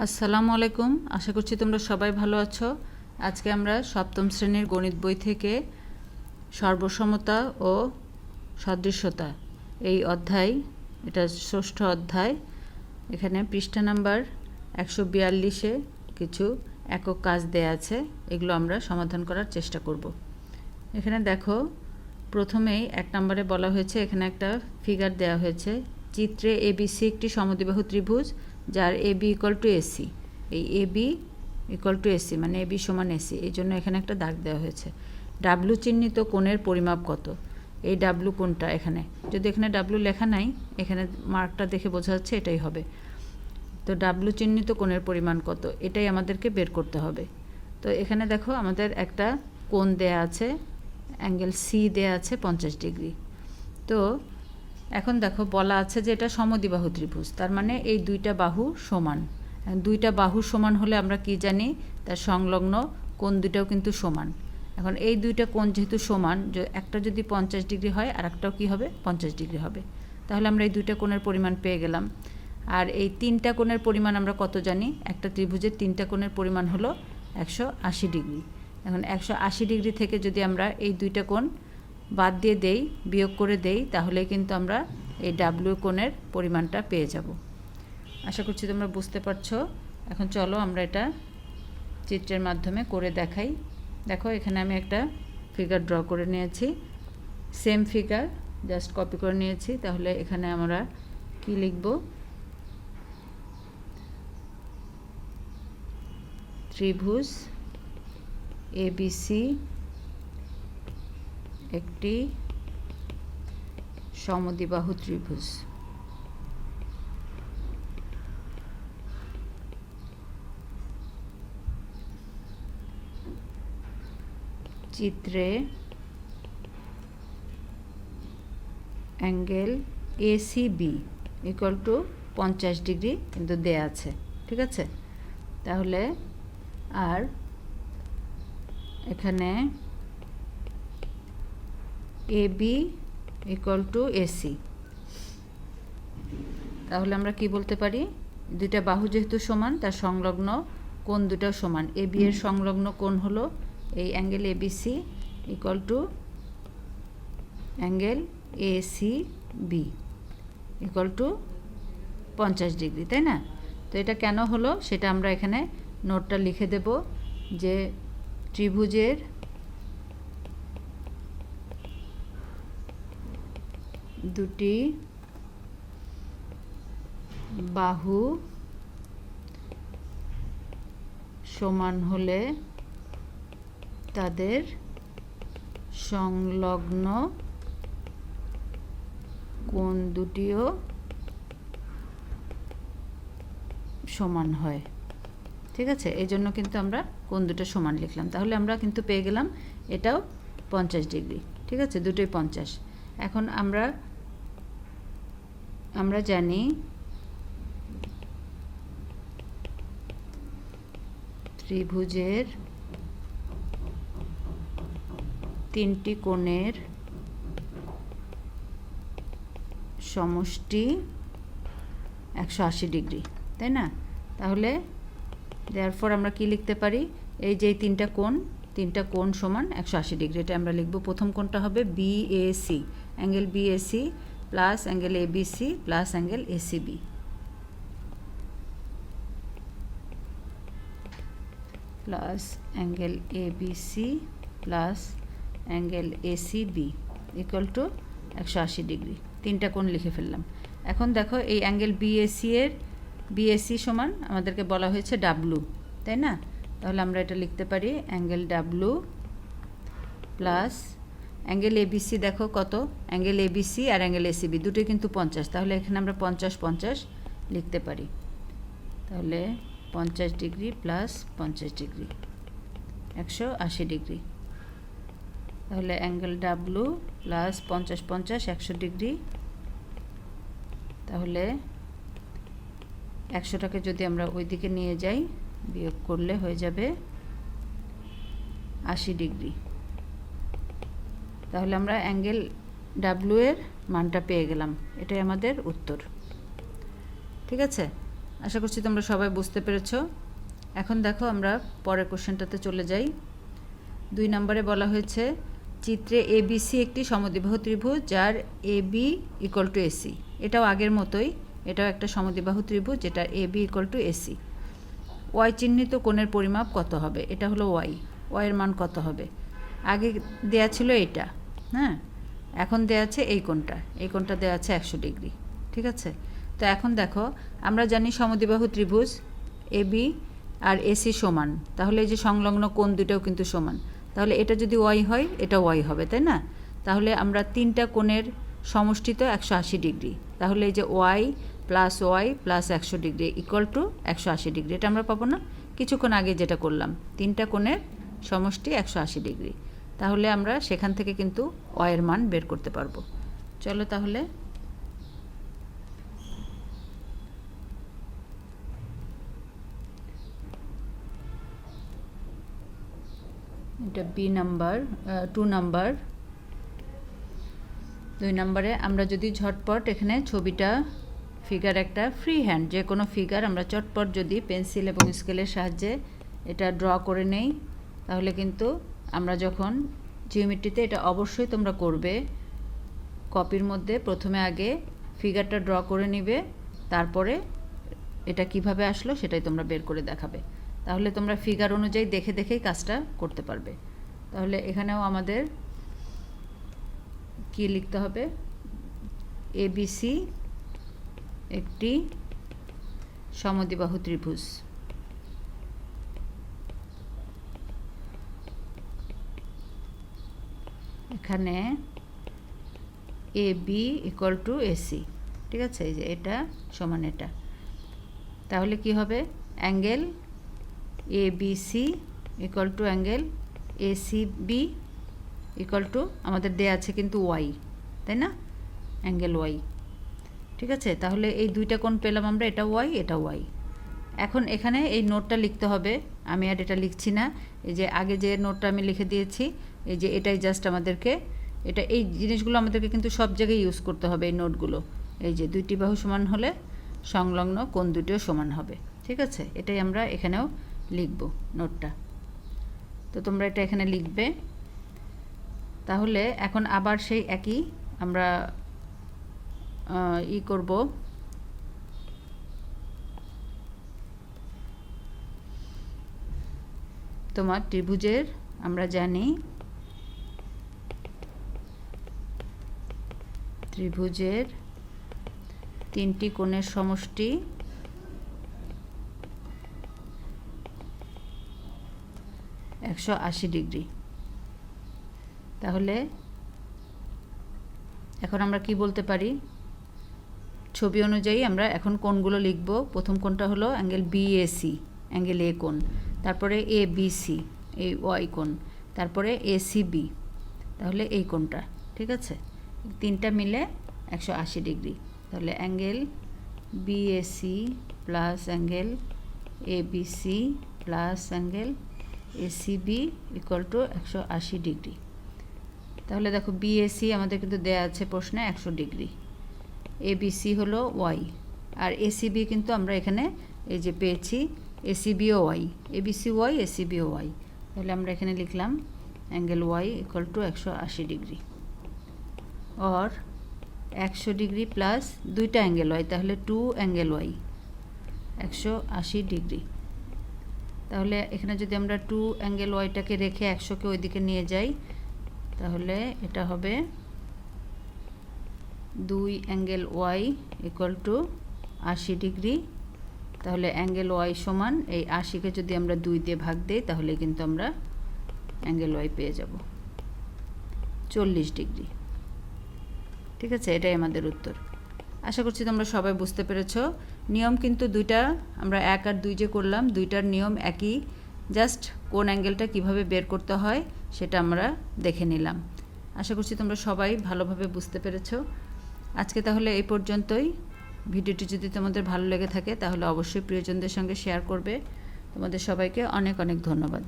আসসালামু আলাইকুম। আশা করছি তোমরা সবাই ভালো আছো। আজকে আমরা সপ্তম শ্রেণির গণিত বই থেকে সর্বসমতা ও সদৃশ্যতা এই অধ্যায়, এটা ষষ্ঠ অধ্যায়, এখানে পৃষ্ঠা নাম্বার একশো বিয়াল্লিশে কিছু একক কাজ দেয়া আছে, এগুলো আমরা সমাধান করার চেষ্টা করব। এখানে দেখো, প্রথমেই এক নম্বরে বলা হয়েছে, এখানে একটা ফিগার দেওয়া হয়েছে, চিত্রে এবিসি একটি সমদ্বিবাহু ত্রিভুজ যার A B equal to AC এই A B equal to AC মানে এ বি সমান এসি এই জন্য এখানে একটা দাগ দেওয়া হয়েছে। ডাব্লু চিহ্নিত কোণের পরিমাপ কত? এই ডাব্লু কোণটা এখানে। যদি এখানে ডাব্লু লেখা নাই, এখানে মার্কটা দেখে বোঝা যাচ্ছে এটাই হবে। তো ডাব্লু চিহ্নিত কোণের পরিমাণ কত? এটাই আমাদেরকে বের করতে হবে। তো এখানে দেখো আমাদের একটা কোণ দেয়া আছে, অ্যাঙ্গেল সি দেয়া আছে পঞ্চাশ ডিগ্রি। তো এখন দেখো, বলা আছে যে এটা সমদিবাহু ত্রিভুজ। তার মানে এই দুইটা বাহু সমান। দুইটা বাহু সমান হলে আমরা কি জানি? তার সংলগ্ন কোণ দুটাও কিন্তু সমান। এখন এই দুইটা কোণ যেহেতু সমান একটা যদি পঞ্চাশ ডিগ্রি হয় আর একটাও কী হবে? পঞ্চাশ ডিগ্রি হবে। তাহলে আমরা এই দুইটা কোণের পরিমাণ পেয়ে গেলাম। আর এই তিনটা কোণের পরিমাণ আমরা কত জানি? একটা ত্রিভুজের তিনটা কোণের পরিমাণ হলো একশো আশি ডিগ্রি। এখন একশো আশি ডিগ্রি থেকে যদি আমরা এই দুইটা কোণ বাদ দিয়ে দেই, বিয়োগ করে দেই, তাহলে কিন্তু আমরা এই ডাব্লিউ কোণের পরিমাণটা পেয়ে যাব। আশা করছি তোমরা বুঝতে পারছ। এখন চলো আমরা এটা চিত্রের মাধ্যমে করে দেখাই। দেখো, এখানে আমি একটা ফিগার ড্র করে নিয়েছি। সেম ফিগার জাস্ট কপি করে নিয়েছি। তাহলে এখানে আমরা কি লিখব? ত্রিভুজ এবিসি একটি সমদ্বিবাহু ত্রিভুজ। চিত্রে অ্যাঙ্গেল এসিবি ইকুয়াল টু পঞ্চাশ ডিগ্রি কিন্তু দেয়া আছে, ঠিক আছে? তাহলে আর এখানে A B equal to AC তাহলে আমরা কি বলতে পারি? দুইটা বাহু যেহেতু সমান, তার সংলগ্ন কোণ দুটাও সমান। এ বি এর সংলগ্ন কোণ হলো এই angle A BC equal to angle A C B equal to পঞ্চাশ ডিগ্রি তাই না? তো এটা কেন হলো? সেটা আমরা এখানে নোটটা লিখে দেব যে ত্রিভুজের দুটি বাহু সমান হলে তাদের সংলগ্ন কোণ দুটিও সমান হয়। ঠিক আছে? এই জন্য কিন্তু আমরা কোন দুটো সমান লিখলাম। তাহলে আমরা কিন্তু পেয়ে গেলাম এটাও পঞ্চাশ ডিগ্রি। ঠিক আছে? দুটোই পঞ্চাশ। এখন আমরা আমরা জানি ত্রিভুজের তিনটি কোণের সমষ্টি একশো আশি ডিগ্রি, তাই না? তাহলে দেওয়ার পর আমরা কি লিখতে পারি? এই যে তিনটা কোণ তিনটা কোণ সমান একশো আশি ডিগ্রি, এটা আমরা লিখব। প্রথম কোণটা হবে BAC angle BAC plus angle ABC plus angle ACB plus angle ABC plus angle ACB equal to একশো আশি ডিগ্রি তিনটা কোণ লিখে ফেললাম। এখন দেখো এই অ্যাঙ্গেল বিএসি এর বিএসি সমান আমাদেরকে বলা হয়েছে ডাব্লু তাই না? তাহলে আমরা এটা লিখতে পারি angle W plus angle ABC দেখো কত? অ্যাঙ্গেল এবিসি আর অ্যাঙ্গেল এসিবি দুটোই কিন্তু পঞ্চাশ। তাহলে এখানে আমরা পঞ্চাশ পঞ্চাশ লিখতে পারি। তাহলে পঞ্চাশ ডিগ্রি প্লাস পঞ্চাশ ডিগ্রি, একশো আশি ডিগ্রি। তাহলে অ্যাঙ্গেল ডাব্লু প্লাস পঞ্চাশ পঞ্চাশ, একশো ডিগ্রি। তাহলে একশোটাকে যদি আমরা ওই দিকে নিয়ে যাই, বিয়োগ করলে হয়ে যাবে আশি ডিগ্রি। তাহলে আমরা অ্যাঙ্গেল ডাব্লু এর মানটা পেয়ে গেলাম। এটাই আমাদের উত্তর। ঠিক আছে? আশা করছি তোমরা সবাই বুঝতে পেরেছ। এখন দেখো আমরা পরের কোশ্চেনটাতে চলে যাই। দুই নম্বরে বলা হয়েছে, চিত্রে এবিসি একটি সমদ্বিবাহু ত্রিভুজ, যার A B equal to AC এটাও আগের মতোই, এটাও একটা সমদ্বিবাহু ত্রিভুজ, যেটা A B equal to AC Y চিহ্নিত কোণের পরিমাপ কত হবে? এটা হলো ওয়াই ওয়াইয়ের মান কত হবে? আগে দেয়া ছিল এটা হ্যাঁ? এখন দেওয়া আছে এই কোণটা এই কোণটা দেওয়া আছে একশো ডিগ্রি, ঠিক আছে? তো এখন দেখো, আমরা জানি সমদিবাহু ত্রিভুজ, এ বি আর এসি সমান, তাহলে এই যে সংলগ্ন কোণ দুটাও কিন্তু সমান, তাহলে এটা যদি ওয়াই হয়, এটা ওয়াই হবে, তাই না? তাহলে আমরা তিনটা কোণের সমষ্টি তো একশো আশি ডিগ্রি, তাহলে এই যে ওয়াই প্লাস ওয়াই প্লাস একশো ডিগ্রি ইকুয়াল টু একশো আশি ডিগ্রি, এটা আমরা পাবো না? কিছুক্ষণ আগে যেটা করলাম, তিনটা কোণের সমষ্টি একশো আশি ডিগ্রি তাহলে আমরা সেখান থেকে কিন্তু ওয়ের মান বের করতে পারব। চলো তাহলে। এটা বি নাম্বার টু নাম্বার দুই নম্বরে আমরা যদি ঝটপট এখানে ছবিটা ফিগার একটা ফ্রি হ্যান্ড যে কোনো ফিগার আমরা চটপট যদি পেন্সিল এবং স্কেলের সাহায্যে এটা ড্র করে নেই, তাহলে কিন্তু আমরা যখন জিওমেট্রিতে এটা অবশ্যই তোমরা করবে কপির মধ্যে প্রথমে আগে ফিগারটা ড্র করে নিবে, তারপরে এটা কীভাবে আসলো সেটাই তোমরা বের করে দেখাবে। তাহলে তোমরা ফিগার অনুযায়ী দেখে দেখেই কাজটা করতে পারবে। তাহলে এখানেও আমাদের কি লিখতে হবে? এবিসি একটি সমদিবাহু ত্রিভুজ। এখানে A B equal to AC ঠিক আছে? এই যে এটা সমান এটা। তাহলে কি হবে? Angle A B C equal to angle A C B equal to আমাদের দেয়া আছে কিন্তু ওয়াই তাই না? অ্যাঙ্গেল ওয়াই ঠিক আছে? তাহলে এই দুইটা কোণ পেলাম আমরা, এটা ওয়াই এটা ওয়াই এখন এখানে এই নোটটা লিখতে হবে। আমি আর এটা লিখছি না। এই যে আগে যে নোটটা আমি লিখে দিয়েছি এই যে এটাই জাস্ট আমাদেরকে, এটা এই জিনিসগুলো আমাদেরকে কিন্তু সব জায়গায় ইউজ করতে হবে এই নোটগুলো। এই যে দুইটি বাহু সমান হলে সংলগ্ন কোন দুটিও সমান হবে, ঠিক আছে? এটাই আমরা এখানেও লিখব নোটটা। তো তোমরা এটা এখানে লিখবে। তাহলে এখন আবার সেই একই আমরা ই করব। তোমার ত্রিভুজের, আমরা জানি ত্রিভুজের তিনটি কোণের সমষ্টি। একশো আশি ডিগ্রি। তাহলে এখন আমরা কি বলতে পারি? ছবি অনুযায়ী আমরা এখন কোণগুলো লিখব। প্রথম কোণটা হলো অ্যাঙ্গেল বিএসি অ্যাঙ্গেল এ কোণ। তারপরে এ বিসি এই ওয়াই কোণ। তারপরে এসিবি তাহলে এই কোণটা, ঠিক আছে? তিনটা মিলে একশো আশি ডিগ্রি। তাহলে angle BAC plus angle ABC plus angle ACB equal to একশো আশি ডিগ্রি। তাহলে দেখো বিএসি আমাদের কিন্তু দেয়া আছে প্রশ্নে একশো ডিগ্রি। এবিসি হলো ওয়াই আর এসিবি কিন্তু আমরা এখানে এই যে পেয়েছি এসিবিও ওয়াই এবিসি ওয়াই এসিবিও ওয়াই তাহলে আমরা এখানে লিখলাম অ্যাঙ্গেল ওয়াই ইকুয়াল টু একশো আশি ডিগ্রি। অর একশো ডিগ্রি প্লাস দুইটা অ্যাঙ্গেল ওয়াই তাহলে টু অ্যাঙ্গেল ওয়াই একশো আশি ডিগ্রি। তাহলে এখানে যদি আমরা টু অ্যাঙ্গেল ওয়াইটাকে রেখে একশোকে ওইদিকে নিয়ে যাই, তাহলে এটা হবে দুই অ্যাঙ্গেল ওয়াই ইকুয়াল টু আশি ডিগ্রি। তাহলে অ্যাঙ্গেল ওয়াই সমান এই আশিকে যদি আমরা দুই দিয়ে ভাগ দিই, তাহলে কিন্তু আমরা অ্যাঙ্গেল ওয়াই পেয়ে যাব। চল্লিশ ডিগ্রি। ঠিক আছে? এটাই আমাদের উত্তর। আশা করছি তোমরা সবাই বুঝতে পেরেছ। নিয়ম কিন্তু দুইটা। আমরা এক আর দুই যে করলাম, দুইটার নিয়ম একই। জাস্ট কোন অ্যাঙ্গেলটা কীভাবে বের করতে হয়, সেটা আমরা দেখে নিলাম। আশা করছি তোমরা সবাই ভালোভাবে বুঝতে পেরেছ। আজকে তাহলে এই পর্যন্তই। ভিডিওটি যদি তোমাদের ভালো লেগে থাকে, তাহলে অবশ্যই প্রিয়জনদের সঙ্গে শেয়ার করবে। তোমাদের সবাইকে অনেক অনেক ধন্যবাদ।